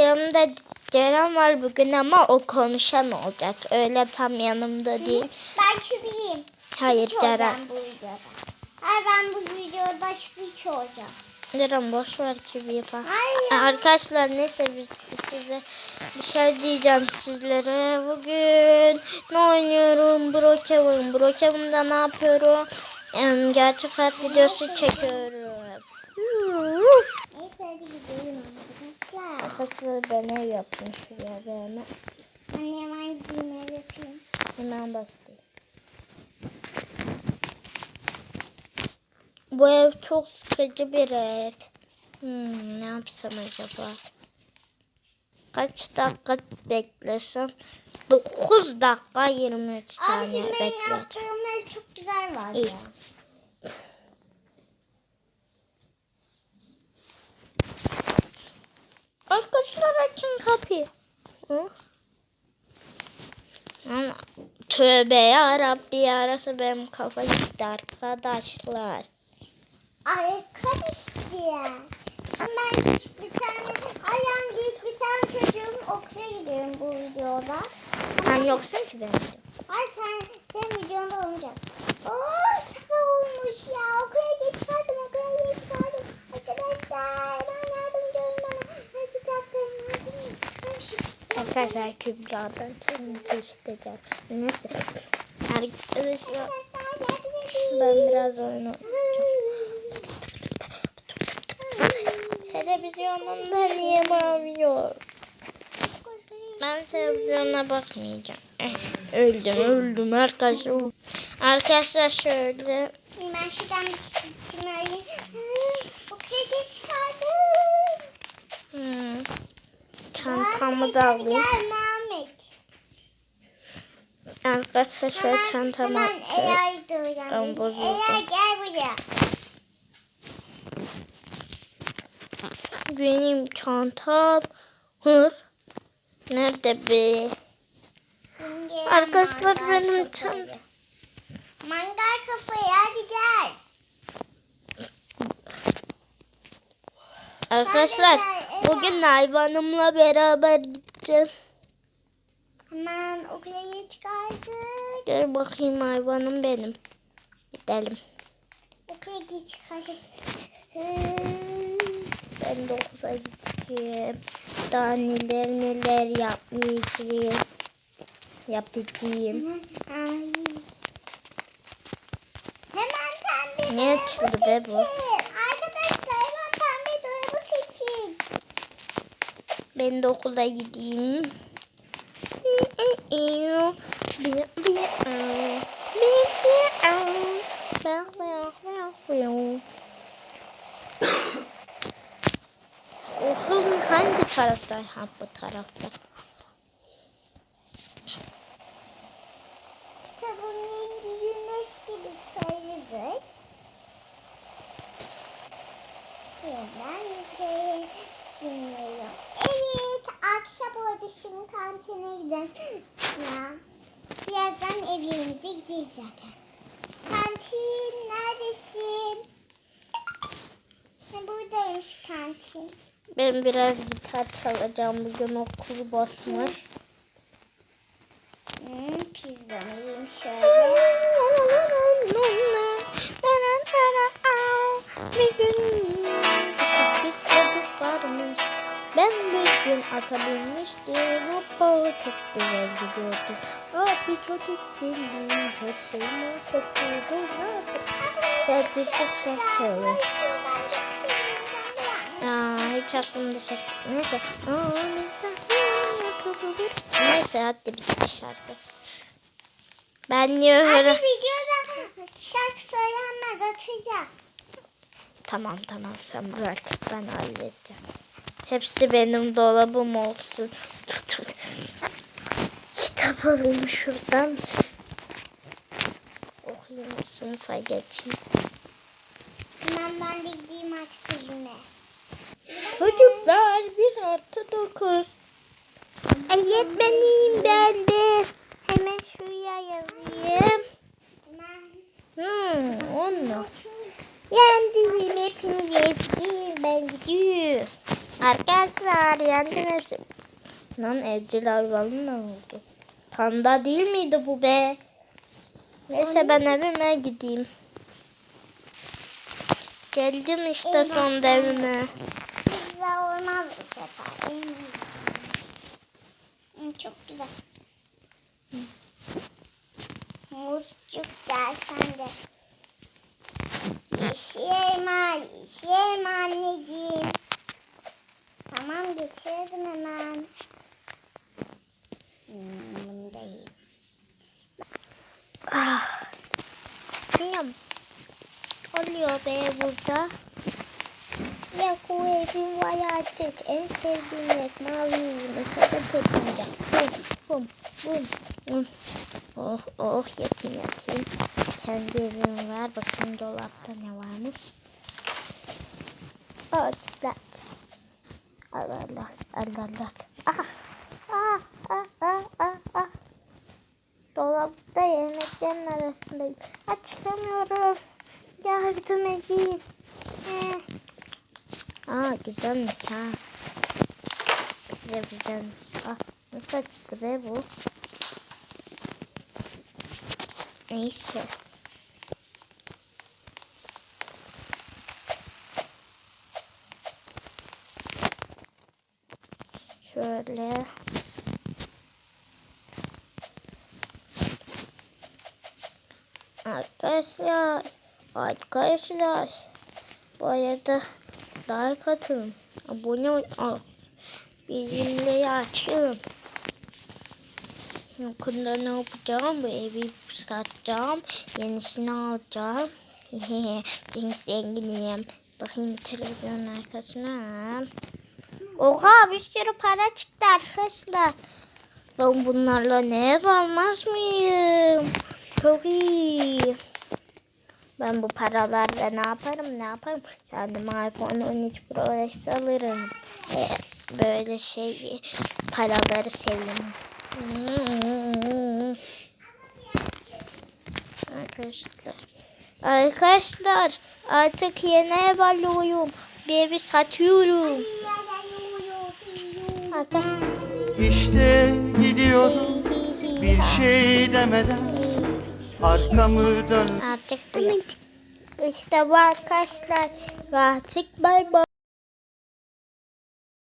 Yanımda Ceren var bugün ama o konuşan olacak. Öyle tam yanımda değil. Ben çürüyeyim. Hayır Hiç Ceren. olacağım bu videoda. Hayır ben bu videoda hiç olacağım. Ceren boş ver ki bir falan. Hayır. Arkadaşlar neyse biz size bir şey diyeceğim sizlere. Bugün ne oynuyorum? Brokeman. Brokeman'da ne yapıyorum? Em, gerçek hayat videosu çekiyorum. Neyse hadi gidelim Arkadaşlar ben ev yaptım şuraya bir hemen. Anne hemen giyinme yapayım. Hemen başlayayım. Bu ev çok sıkıcı bir ev. Hmm, ne yapsam acaba? Kaç dakika beklesem? 9 dakika 23 saniye Abicim benim bekledim. yaptığım ev çok güzel var İyi. ya. Arkadaşlar açın kapıyı. Hı? Tövbe ya Rabbi yarası benim kafa gitti arkadaşlar. Arkadaşlar. Ben bir tane, ayağım büyük bir tane çocuğum okula gidiyorum bu videoda. Sen yoksun ki benim. Ay sen, sen videonda olmayacak. Oo sabah olmuş ya. Okula geç kaldım, okula geç kaldım. Arkadaşlar ben yardımcı olun bana. Ben şu kitaplarımı aldım. Ben şu Arkadaşlar Kübra'dan challenge isteyeceğim. Neyse. Arkadaşlar ben biraz oyun oynayacağım. Televizyonumda niye bağırıyor? Ben televizyona bakmayacağım. Eh, öldüm öldüm arkadaşlar. Arkadaşlar şöyle Ben şuradan bir sütümü alayım. Okula geç kaldım. hmm, çantamı da alayım. Arkadaşlar çantamı. Ben bozuldum. Eray gel buraya. Benim çantam. Hız. Nerede be? Arkadaşlar benim çam- Mangal kafayı hadi gel. Arkadaşlar. Bugün hayvanımla beraber gideceğim. Hemen okula geç kaldık. Gel bakayım hayvanım benim. Gidelim. Okula geç kaldık. Ben de okula gideceğim. Daha neler neler yapmayacağım. Yapacağım. Hemen. Hemen pembe Ne türü be bu? seçin. Arkadaşlar hemen pembe dolabı seçin. Ben de okula gideyim. Okulun hangi tarafta? Ha bu tarafta. Kitabın rengi güneş gibi sarıdır. Ben müziği dinliyorum. Akşam oldu şimdi kantine gidelim. Ya, birazdan evlerimize gideceğiz zaten. Kantin neredesin? Buradaymış kantin. Ben biraz gitar çalacağım. Bugün okul boşmuş. Hmm, pizzamı yiyeyim şöyle. Bir gün ata binmiştim. Hoppa çok güzel gidiyordu. Abi çocuk gelince şeyimi kötüydü. Ne yapayım? Ya düştü ses söyle. Çok Aa, hiç aklımda ses Neyse. Aa, mesela. Neyse hadi bitti şarkı. Ben niye Abi öyle... videoda şarkı söylenmez atacağım. Tamam tamam sen bırak ben halledeceğim. Hepsi benim dolabım olsun. Kitap alayım şuradan. Okuyayım sınıfa geçeyim. Hemen ben de gideyim artık evime. Çocuklar bir artı dokuz. Öğretmenim ben de. Hemen şuraya yazayım. Hmm, onu. Yendim hepiniz yendim ben gidiyorum. Arkadaşlar yendim hepsi. Lan evcil hayvanı ne oldu? Panda değil miydi bu be? Neyse ben evime gideyim. Geldim işte sonunda evime. Pizza olmaz bu sefer. Hmm. Hmm, Çok güzel. Muzcuk gel sen de. Yeşil elma, yeşil elma anneciğim. Tamam geçiyorum hemen. Hmm, bunu da. Ah. Kıyam. Oluyor be burada. Ya bu evim var artık. En sevdiğim renk mavi. Mesela pırpınca. Bum bum bum. Oh oh yatayım yatayım. Kendi evim var. Bakayım dolapta ne varmış. Dikkat. Allah Allah Allah Allah. Ah ah ah ah ah ah. Dolapta yemeklerin arasındayım. Ha, çıkamıyorum. Yardım edeyim. Eh. Aa güzelmiş ha. Güzel güzelmiş. Ah nasıl açtı be bu? Neyse. Şöyle. Arkadaşlar, arkadaşlar, bu arada like atın, abone ol, bildirimleri açın. Yakında ne yapacağım? Bu evi satacağım, yenisini alacağım. Zengin zenginim. Bakayım televizyonun arkasına. Oha bir sürü para çıktı arkadaşlar. Ben bunlarla ne ev almaz mıyım? Çok iyi. Ben bu paralarla ne yaparım ne yaparım? Kendime iPhone 13 Pro alırım. Ee, böyle şey paraları seviyorum. Arkadaşlar. Arkadaşlar artık yeni ev alıyorum. Bir evi satıyorum. Arkadaşlar. İşte gidiyorum bir şey demeden arkamı dön Artık. İşte bu arkadaşlar. Artık bay bay.